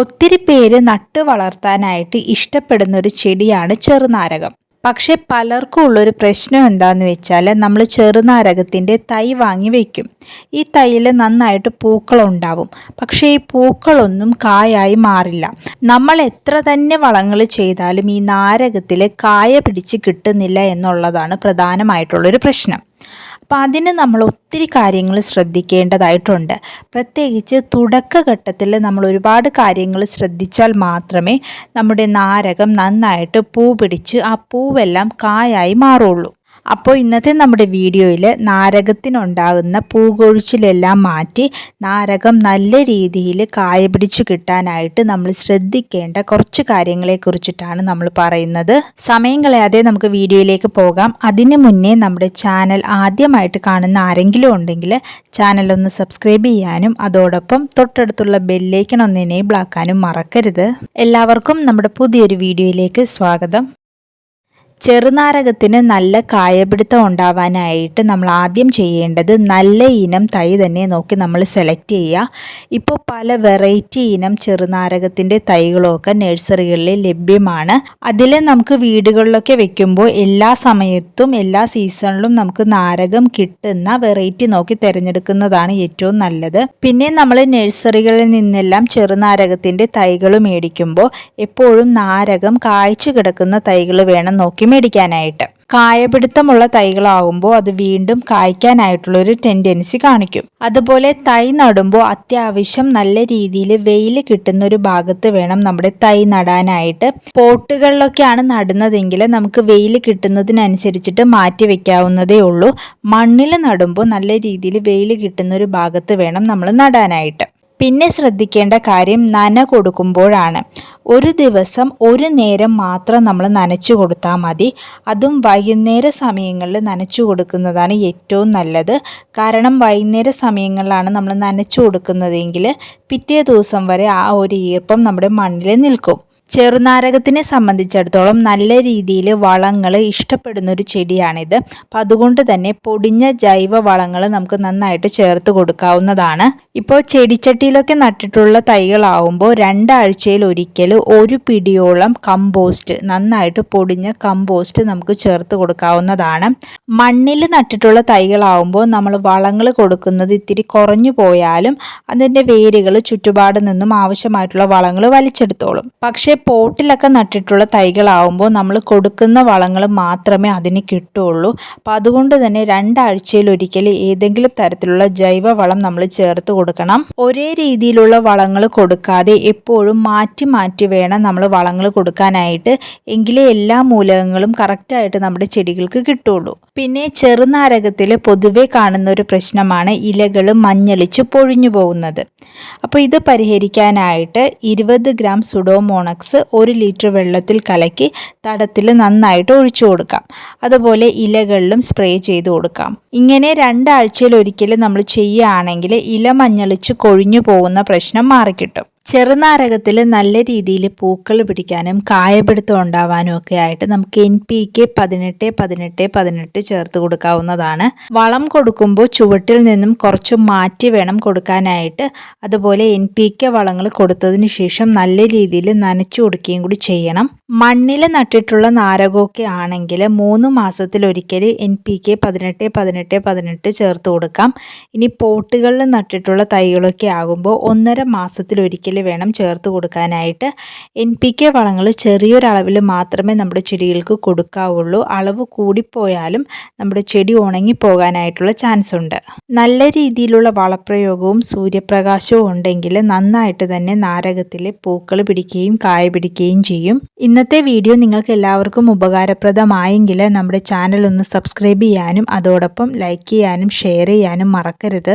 ഒത്തിരി പേര് നട്ടു വളർത്താനായിട്ട് ഇഷ്ടപ്പെടുന്ന ഒരു ചെടിയാണ് ചെറുനാരകം. പക്ഷെ പലർക്കും ഉള്ളൊരു പ്രശ്നം എന്താണെന്ന് വെച്ചാൽ നമ്മൾ ചെറുനാരകത്തിന്റെ തൈ വാങ്ങി വയ്ക്കും ഈ തൈയിൽ നന്നായിട്ട് പൂക്കളുണ്ടാവും. പക്ഷേ ഈ പൂക്കളൊന്നും കായായി മാറില്ല. നമ്മൾ എത്ര തന്നെ വളങ്ങൾ ചെയ്താലും ഈ നാരകത്തിൽ കായ പിടിച്ച് കിട്ടുന്നില്ല എന്നുള്ളതാണ് പ്രധാനമായിട്ടുള്ളൊരു പ്രശ്നം. അപ്പം അതിന് നമ്മൾ ഒത്തിരി കാര്യങ്ങൾ ശ്രദ്ധിക്കേണ്ടതായിട്ടുണ്ട്. പ്രത്യേകിച്ച് തുടക്കഘട്ടത്തിൽ നമ്മൾ ഒരുപാട് കാര്യങ്ങൾ ശ്രദ്ധിച്ചാൽ മാത്രമേ നമ്മുടെ നാരകം നന്നായിട്ട് പൂ പിടിച്ച് ആ പൂവെല്ലാം കായായി മാറുള്ളൂ. അപ്പോൾ ഇന്നത്തെ നമ്മുടെ വീഡിയോയിൽ നാരകത്തിനുണ്ടാകുന്ന പൂകൊഴിച്ചിലെല്ലാം മാറ്റി നാരകം നല്ല രീതിയിൽ കായ പിടിച്ചു കിട്ടാനായിട്ട് നമ്മൾ ശ്രദ്ധിക്കേണ്ട കുറച്ച് കാര്യങ്ങളെക്കുറിച്ചിട്ടാണ് നമ്മൾ പറയുന്നത്. സമയം കളയാതെ നമുക്ക് വീഡിയോയിലേക്ക് പോകാം. അതിനു മുന്നേ നമ്മുടെ ചാനൽ ആദ്യമായിട്ട് കാണുന്ന ആരെങ്കിലും ഉണ്ടെങ്കിൽ ചാനൽ ഒന്ന് സബ്സ്ക്രൈബ് ചെയ്യാനും അതോടൊപ്പം തൊട്ടടുത്തുള്ള ബെല്ലേക്കൺ ഒന്ന് എനേബിൾ ആക്കാനും മറക്കരുത്. എല്ലാവർക്കും നമ്മുടെ പുതിയൊരു വീഡിയോയിലേക്ക് സ്വാഗതം. ചെറുനാരകത്തിന് നല്ല കായപിടുത്തം ഉണ്ടാവാനായിട്ട് നമ്മൾ ആദ്യം ചെയ്യേണ്ടത് നല്ല ഇനം തൈ തന്നെ നോക്കി നമ്മൾ സെലക്ട് ചെയ്യുക. ഇപ്പോൾ പല വെറൈറ്റി ഇനം ചെറുനാരകത്തിന്റെ തൈകളൊക്കെ നഴ്സറികളിൽ ലഭ്യമാണ്. അതിൽ നമുക്ക് വീടുകളിലൊക്കെ വെക്കുമ്പോൾ എല്ലാ സമയത്തും എല്ലാ സീസണിലും നമുക്ക് നാരകം കിട്ടുന്ന വെറൈറ്റി നോക്കി തിരഞ്ഞെടുക്കുന്നതാണ് ഏറ്റവും നല്ലത്. പിന്നെ നമ്മൾ നഴ്സറികളിൽ നിന്നെല്ലാം ചെറുനാരകത്തിന്റെ തൈകൾ മേടിക്കുമ്പോൾ എപ്പോഴും നാരകം കായ്ച്ചു കിടക്കുന്ന തൈകൾ വേണം നോക്കി മേടിക്കാനായിട്ട് കായപിടുത്തമുള്ള തൈകളാകുമ്പോൾ അത് വീണ്ടും കായ്ക്കാനായിട്ടുള്ള ഒരു ടെൻഡൻസി കാണിക്കും. അതുപോലെ തൈ നടുമ്പോൾ അത്യാവശ്യം നല്ല രീതിയിൽ വെയിൽ കിട്ടുന്ന ഒരു ഭാഗത്ത് വേണം നമ്മുടെ തൈ നടാനായിട്ട്. പോട്ടുകളിലൊക്കെയാണ് നടുന്നതെങ്കിൽ നമുക്ക് വെയിൽ കിട്ടുന്നതിനനുസരിച്ചിട്ട് മാറ്റി വെക്കാവുന്നതേ ഉള്ളൂ. മണ്ണിൽ നടുമ്പോൾ നല്ല രീതിയിൽ വെയിൽ കിട്ടുന്ന ഒരു ഭാഗത്ത് വേണം നമ്മൾ നടാനായിട്ട്. പിന്നെ ശ്രദ്ധിക്കേണ്ട കാര്യം നന കൊടുക്കുമ്പോഴാണ്. ഒരു ദിവസം ഒരു നേരം മാത്രം നമ്മൾ നനച്ചു കൊടുത്താൽ മതി. അതും വൈകുന്നേര സമയങ്ങളിൽ നനച്ചു കൊടുക്കുന്നതാണ് ഏറ്റവും നല്ലത്. കാരണം വൈകുന്നേര സമയങ്ങളിലാണ് നമ്മൾ നനച്ചു കൊടുക്കുന്നതെങ്കിൽ പിറ്റേ ദിവസം വരെ ആ ഒരു ഈർപ്പം നമ്മുടെ മണ്ണിൽ നിൽക്കും. ചെറുനാരകത്തിനെ സംബന്ധിച്ചിടത്തോളം നല്ല രീതിയിൽ വളങ്ങൾ ഇഷ്ടപ്പെടുന്ന ഒരു ചെടിയാണിത്. അപ്പം അതുകൊണ്ട് തന്നെ പൊടിഞ്ഞ ജൈവ വളങ്ങൾ നമുക്ക് നന്നായിട്ട് ചേർത്ത് കൊടുക്കാവുന്നതാണ്. ഇപ്പോൾ ചെടിച്ചട്ടിയിലൊക്കെ നട്ടിട്ടുള്ള തൈകളാവുമ്പോൾ രണ്ടാഴ്ചയിൽ ഒരിക്കൽ ഒരു പിടിയോളം കമ്പോസ്റ്റ് നന്നായിട്ട് പൊടിഞ്ഞ കമ്പോസ്റ്റ് നമുക്ക് ചേർത്ത് കൊടുക്കാവുന്നതാണ്. മണ്ണിൽ നട്ടിട്ടുള്ള തൈകളാവുമ്പോൾ നമ്മൾ വളങ്ങൾ കൊടുക്കുന്നത് ഇത്തിരി കുറഞ്ഞു പോയാലും അതിന്റെ വേരുകൾ ചുറ്റുപാട് നിന്നും ആവശ്യമായിട്ടുള്ള വളങ്ങൾ വലിച്ചെടുത്തോളും. പക്ഷേ പോട്ടിലൊക്കെ നട്ടിട്ടുള്ള തൈകളാവുമ്പോൾ നമ്മൾ കൊടുക്കുന്ന വളങ്ങൾ മാത്രമേ അതിന് കിട്ടുള്ളൂ അപ്പോൾ അതുകൊണ്ട് തന്നെ രണ്ടാഴ്ചയിൽ ഒരിക്കൽ ഏതെങ്കിലും തരത്തിലുള്ള ജൈവ വളം നമ്മൾ ചേർത്ത് കൊടുക്കണം. ഒരേ രീതിയിലുള്ള വളങ്ങൾ കൊടുക്കാതെ എപ്പോഴും മാറ്റി മാറ്റി വേണം നമ്മൾ വളങ്ങൾ കൊടുക്കാനായിട്ട്. എങ്കിലേ എല്ലാ മൂലകങ്ങളും കറക്റ്റായിട്ട് നമ്മുടെ ചെടികൾക്ക് കിട്ടുള്ളൂ പിന്നെ ചെറുനാരകത്തിൽ പൊതുവേ കാണുന്ന ഒരു പ്രശ്നമാണ് ഇലകൾ മഞ്ഞളിച്ച് പൊഴിഞ്ഞു പോകുന്നത്. അപ്പോൾ ഇത് പരിഹരിക്കാനായിട്ട് ഇരുപത് ഗ്രാം സുഡോമോണക്സ് ഒരു ലിറ്റർ വെള്ളത്തിൽ കലക്കി തടത്തിൽ നന്നായിട്ട് ഒഴിച്ചു കൊടുക്കാം. അതുപോലെ ഇലകളിലും സ്പ്രേ ചെയ്ത് കൊടുക്കാം. ഇങ്ങനെ രണ്ടാഴ്ചയിൽ ഒരിക്കലും നമ്മൾ ചെയ്യുകയാണെങ്കിൽ ഇല മഞ്ഞളിച്ച് കൊഴിഞ്ഞു പോകുന്ന പ്രശ്നം മാറിക്കിട്ടും. ചെറുനാരകത്തിൽ നല്ല രീതിയിൽ പൂക്കൾ പിടിക്കാനും കായപിടുത്തം ഉണ്ടാവാനും ഒക്കെ ആയിട്ട് നമുക്ക് എൻ പി കെ പതിനെട്ട് പതിനെട്ട് പതിനെട്ട് ചേർത്ത് കൊടുക്കാവുന്നതാണ്. വളം കൊടുക്കുമ്പോൾ ചുവട്ടിൽ നിന്നും കുറച്ച് മാറ്റി വേണം കൊടുക്കാനായിട്ട്. അതുപോലെ എൻ പി കെ വളങ്ങൾ കൊടുത്തതിന് ശേഷം നല്ല രീതിയിൽ നനച്ചു കൊടുക്കുകയും കൂടി ചെയ്യണം. മണ്ണിൽ നട്ടിട്ടുള്ള നാരകമൊക്കെ ആണെങ്കിൽ മൂന്ന് മാസത്തിലൊരിക്കൽ എൻ പി കെ പതിനെട്ട് പതിനെട്ട് പതിനെട്ട് ചേർത്ത് കൊടുക്കാം. ഇനി പോട്ടുകളിൽ നട്ടിട്ടുള്ള തൈകളൊക്കെ ആകുമ്പോൾ ഒന്നര മാസത്തിലൊരിക്കൽ വേണം ചേർത്ത് കൊടുക്കാനായിട്ട്. എൻ പി കെ വളങ്ങൾ ചെറിയൊരളവിൽ മാത്രമേ നമ്മുടെ ചെടികൾക്ക് കൊടുക്കാവുള്ളൂ. അളവ് കൂടിപ്പോയാലും നമ്മുടെ ചെടി ഉണങ്ങിപ്പോകാനായിട്ടുള്ള ചാൻസ് ഉണ്ട്. നല്ല രീതിയിലുള്ള വളപ്രയോഗവും സൂര്യപ്രകാശവും ഉണ്ടെങ്കിൽ നന്നായിട്ട് തന്നെ നാരകത്തിലെ പൂക്കൾ പിടിക്കുകയും കായ പിടിക്കുകയും ചെയ്യും. ഇന്നത്തെ വീഡിയോ നിങ്ങൾക്ക് എല്ലാവർക്കും ഉപകാരപ്രദമായെങ്കിൽ നമ്മുടെ ചാനൽ ഒന്ന് സബ്സ്ക്രൈബ് ചെയ്യാനും അതോടൊപ്പം ലൈക്ക് ചെയ്യാനും ഷെയർ ചെയ്യാനും മറക്കരുത്.